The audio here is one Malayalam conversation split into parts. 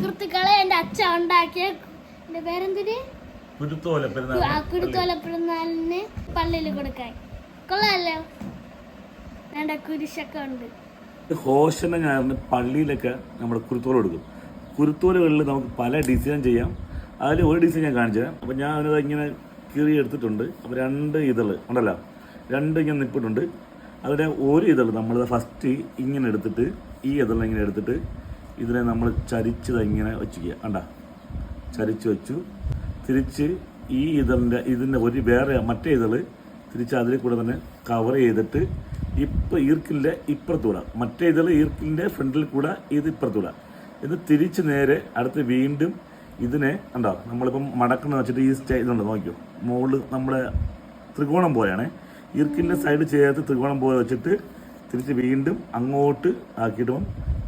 സുഹൃത്തുക്കളെ എന്റെ അച്ഛൻ ഉണ്ടാക്കിയ എന്റെ പേരെന്തിന്? കുരുത്തോല കുരുത്തോല പെരുന്നാളിന് പള്ളിയിൽ കൊടുക്കാൻ. കൊള്ളാമല്ലോ വേണ്ട കുരിശൊക്കെ ഉണ്ട്. ഹോഷണ ഞായറിന് പള്ളിയിലൊക്കെ നമ്മൾ കുരുത്തോല കൊടുക്കും. കുരുത്തോലകളിൽ നമുക്ക് പല ഡിസൈൻ ചെയ്യാം. അതിൽ ഒരു ഡിസൈൻ ഞാൻ കാണിച്ചു തരാം. അപ്പോൾ ഞാൻ അതിനത് ഇങ്ങനെ കീറി എടുത്തിട്ടുണ്ട്. അപ്പോൾ രണ്ട് ഇതൾ ഉണ്ടല്ലോ. രണ്ട് ഇങ്ങനെ നിപ്പിട്ടുണ്ട്. അതിന്റെ ഒരു ഇതൾ നമ്മൾ ഫസ്റ്റ് ഇങ്ങനെ എടുത്തിട്ട് ഈ ഇതള ഇങ്ങനെ എടുത്തിട്ട് ഇതിനെ നമ്മൾ ചരിച്ചത് ഇങ്ങനെ വെച്ചിരിക്കുക? കണ്ട? ചരിച്ച് വെച്ചു. തിരിച്ച് ഈ ഇതളിന്റെ ഇതിന്റെ ഒരു വേറെ മറ്റേ ഇതൾ തിരിച്ച് അതിൽ കൂടെ തന്നെ കവർ ചെയ്തിട്ട് ഇപ്പം ഈർക്കിലിന്റെ ഇപ്പുറത്തൂടെ. മറ്റേ ഇതൾ ഈർക്കിലിന്റെ ഫ്രണ്ടിൽ കൂടെ ഇത് ഇപ്പുറത്തൂടെ. ഇത് തിരിച്ച് നേരെ അടുത്ത് വീണ്ടും ഇതിനെ ഉണ്ടോ നമ്മളിപ്പം മടക്കണം വെച്ചിട്ട് ഈ സ്റ്റേ ഇതുണ്ട് നോക്കിയോ മുകളിൽ നമ്മുടെ ത്രികോണം പോലെയാണ്. ഈർക്കിലിന്റെ സൈഡ് ചേർത്ത് ത്രികോണം പോലെ വെച്ചിട്ട് തിരിച്ച് വീണ്ടും അങ്ങോട്ട് ആക്കിയിട്ട്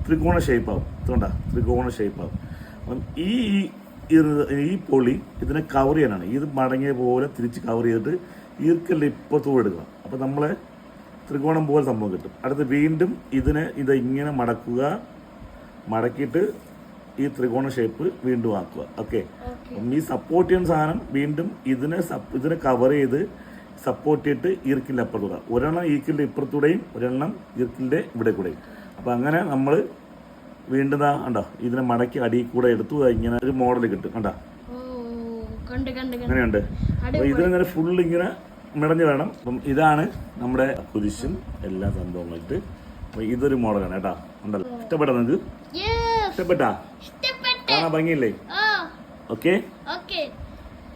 ത്രികോണ ഷേപ്പാവും ഇതുകൊണ്ടാ ത്രികോണ ഷേപ്പാവും അപ്പം ഈ ഈ പൊളി ഇതിനെ കവർ ചെയ്യാനാണ്. ഇത് മടങ്ങിയ പോലെ തിരിച്ച് കവർ ചെയ്തിട്ട് ഈർക്കലിന്റെ ഇപ്പുറത്തൂടെ എടുക്കുക അപ്പം നമ്മളെ ത്രികോണം പോലെ സംഭവം കിട്ടും. അടുത്ത് വീണ്ടും ഇതിനെ ഇത് ഇങ്ങനെ മടക്കുക മടക്കിയിട്ട് ഈ ത്രികോണ ഷേപ്പ് വീണ്ടും ആക്കുക. ഓക്കെ അപ്പം ഈ സപ്പോർട്ട് ചെയ്യുന്ന സാധനം വീണ്ടും ഇതിനെ സപ്പ് ഇതിനെ കവർ ചെയ്ത് സപ്പോർട്ട് ചെയ്തിട്ട് ഈർക്കിന്റെ അപ്പുറത്തൂടെ. ഒരെണ്ണം ഈർക്കിന്റെ ഇപ്പുറത്തൂടെയും ഒരെണ്ണം ഈർക്കിന്റെ ഇവിടെ കൂടെയും. അപ്പം അങ്ങനെ നമ്മൾ വീണ്ടും ആ കണ്ടോ ഇതിനെ മടക്കി അടി കൂടെ എടുത്തു ഇങ്ങനെ ഒരു മോഡൽ കിട്ടും കണ്ടോ? അങ്ങനെയുണ്ട് അപ്പോൾ ഇതിനെ ഫുൾ ഇങ്ങനെ മിടഞ്ഞു വേണം അപ്പം ഇതാണ് നമ്മുടെ കുരിശും എല്ലാ സംഭവങ്ങളായിട്ട് അപ്പോൾ ഇതൊരു മോഡലാണ് കേട്ടോ. ഉണ്ടല്ലോ ഇഷ്ടപ്പെട്ടോ നിങ്ങൾക്ക് ഇഷ്ടപ്പെട്ടാ? കാണാൻ ഭംഗിയില്ലേ? ഓക്കെ